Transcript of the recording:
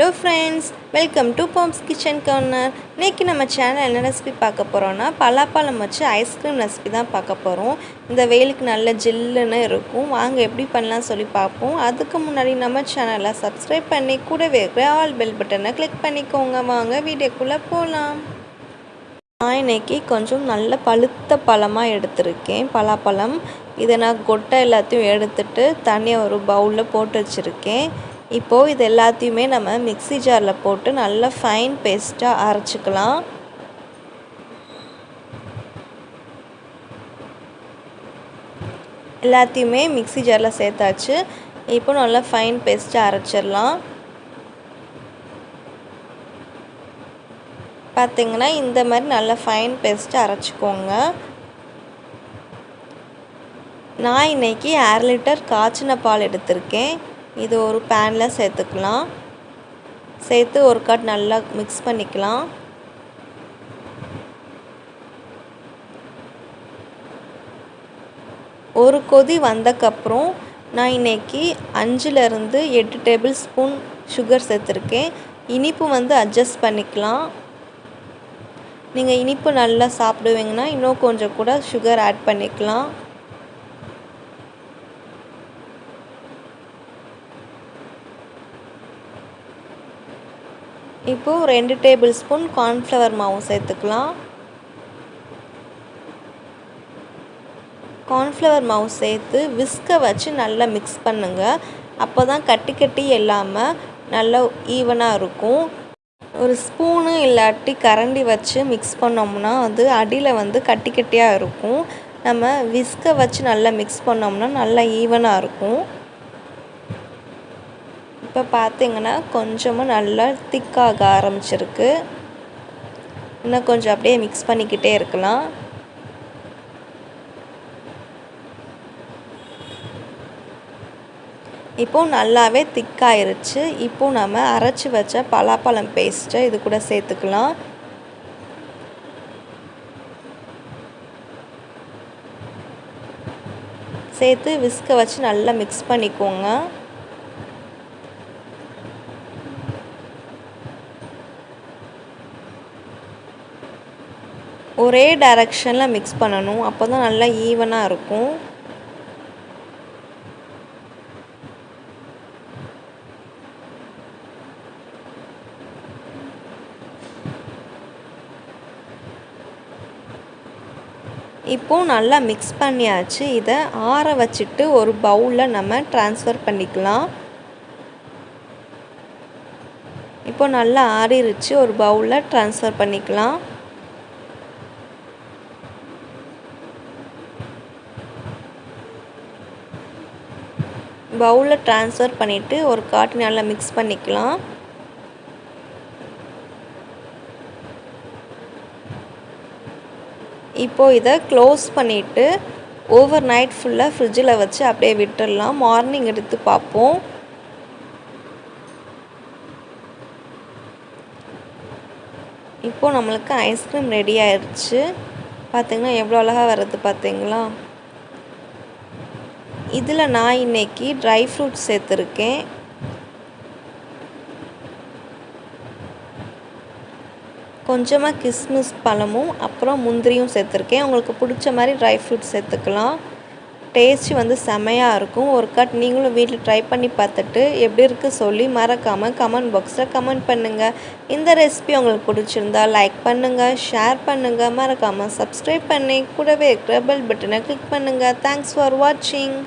Hello friends welcome to Pam's kitchen corner இன்றைக்கி நம்ம channel என்ன ரெசிபி பார்க்க போகிறோன்னா பலாப்பழம் வச்சு ஐஸ்கிரீம் ரெசிபி தான் பார்க்க போகிறோம் இந்த வெயிலுக்கு நல்ல ஜில்லுன்னு இருக்கும். வாங்க எப்படி பண்ணலாம் சொல்லி பார்ப்போம். அதுக்கு முன்னாடி நம்ம சேனலை சப்ஸ்கிரைப் பண்ணி கூடவே இருக்கிற ஆல் பெல் பட்டனை கிளிக் பண்ணிக்கோங்க. வாங்க வீடியோக்குள்ளே போகலாம் நான் இன்னைக்கு கொஞ்சம் நல்ல பழுத்த பழமாக எடுத்திருக்கேன். பலாப்பழம். இதை நான் கொட்டை எல்லாத்தையும் எடுத்துட்டு தனியாக ஒரு பவுலில் போட்டு வச்சுருக்கேன். இப்போது இது எல்லாத்தையுமே நம்ம மிக்ஸி ஜாரில் போட்டு நல்லா ஃபைன் பேஸ்ட்டாக அரைச்சிக்கலாம். எல்லாத்தையுமே மிக்ஸி ஜாரில் சேர்த்தாச்சு. இப்போ நல்லா ஃபைன் பேஸ்ட்டாக அரைச்சிடலாம். பார்த்திங்கன்னா இந்த மாதிரி நல்லா ஃபைன் பேஸ்ட்டு அரைச்சிக்கோங்க. நான் இன்றைக்கி அரை லிட்டர் காய்ச்சின பால் எடுத்திருக்கேன். இது ஒரு பேனில் சேர்த்துக்கலாம். சேர்த்து ஒரு கட் நல்லா மிக்ஸ் பண்ணிக்கலாம். ஒரு கொதி வந்தக்கப்புறம் நான் இன்றைக்கி அஞ்சுலேருந்து எட்டு டேபிள் ஸ்பூன் சுகர் சேர்த்துருக்கேன். இனிப்பு வந்து அட்ஜஸ்ட் பண்ணிக்கலாம். நீங்கள் இனிப்பு நல்லா சாப்பிடுவீங்கன்னா இன்னும் கொஞ்சம் கூட சுகர் ஆட் பண்ணிக்கலாம். இப்போது ரெண்டு டேபிள் ஸ்பூன் கார்ன்ஃப்ளவர் மாவு சேர்த்துக்கலாம். கார்ன்ஃப்ளவர் மாவு சேர்த்து விஸ்கை வச்சு நல்லா மிக்ஸ் பண்ணுங்கள் அப்போ தான் கட்டி கட்டி இல்லாமல் நல்லா ஈவனாக இருக்கும். ஒரு ஸ்பூனு இல்லாட்டி கரண்டி வச்சு மிக்ஸ் பண்ணோம்னா அது அடியில் வந்து கட்டி கட்டியாக இருக்கும். நம்ம விஸ்கை வச்சு நல்லா மிக்ஸ் பண்ணோம்னா நல்லா ஈவனாக இருக்கும். இப்போ பார்த்திங்கன்னா கொஞ்சமாக நல்லா திக்காக ஆரம்பிச்சிருக்கு. இன்னும் கொஞ்சம் அப்படியே மிக்ஸ் பண்ணிக்கிட்டே இருக்கலாம். இப்போது நல்லாவே திக்காயிருச்சு. இப்போது நம்ம அரைச்சி வச்ச பலாப்பழம் பேஸ்ட்டை இது கூட சேர்த்துக்கலாம். சேர்த்து விஸ்க வச்சு நல்லா மிக்ஸ் பண்ணிக்கோங்க. ஒரே டைரக்ஷனில் மிக்ஸ் பண்ணணும். அப்போ தான் நல்லா ஈவனாக இருக்கும். இப்போது நல்லா மிக்ஸ் பண்ணியாச்சு. இதை ஆற வச்சுட்டு ஒரு பவுலில் நம்ம ட்ரான்ஸ்ஃபர் பண்ணிக்கலாம். இப்போ நல்லா ஆறிருச்சு. ஒரு பவுலில் ட்ரான்ஸ்ஃபர் பண்ணிக்கலாம். பவுலில் ட்ரான்ஸ்ஃபர் பண்ணிவிட்டு ஒரு காட்டு நல்லா மிக்ஸ் பண்ணிக்கலாம். இப்போது இதை க்ளோஸ் பண்ணிவிட்டு ஓவர் நைட் ஃபுல்லாக ஃப்ரிட்ஜில் வச்சு அப்படியே விட்டுடலாம். மார்னிங் எடுத்து பார்ப்போம். இப்போது நம்மளுக்கு ஐஸ்கிரீம் ரெடி ஆயிடுச்சு பார்த்திங்கன்னா எவ்வளோ அழகாக வருது பார்த்தீங்களா இதில் நான் இன்றைக்கி ட்ரை ஃப்ரூட்ஸ் சேர்த்துருக்கேன். கொஞ்சமாக கிஸ்மிஸ் பழமும் அப்புறம் முந்திரியும் சேர்த்துருக்கேன். உங்களுக்கு பிடிச்ச மாதிரி ட்ரை ஃப்ரூட்ஸ் சேர்த்துக்கலாம். டேஸ்ட்டு வந்து செமையாக இருக்கும். ஒரு கட் நீங்களும் வீட்டில் ட்ரை பண்ணி பார்த்துட்டு எப்படி இருக்குது சொல்லி மறக்காமல் கமெண்ட் பாக்ஸில் கமெண்ட் பண்ணுங்கள் இந்த ரெசிபி உங்களுக்கு பிடிச்சிருந்தா லைக் பண்ணுங்கள் ஷேர் பண்ணுங்கள் மறக்காமல் சப்ஸ்கிரைப் பண்ணி கூடவே இருக்கிற பெல் பட்டனை கிளிக் பண்ணுங்கள் தேங்க்ஸ் ஃபார் வாட்சிங்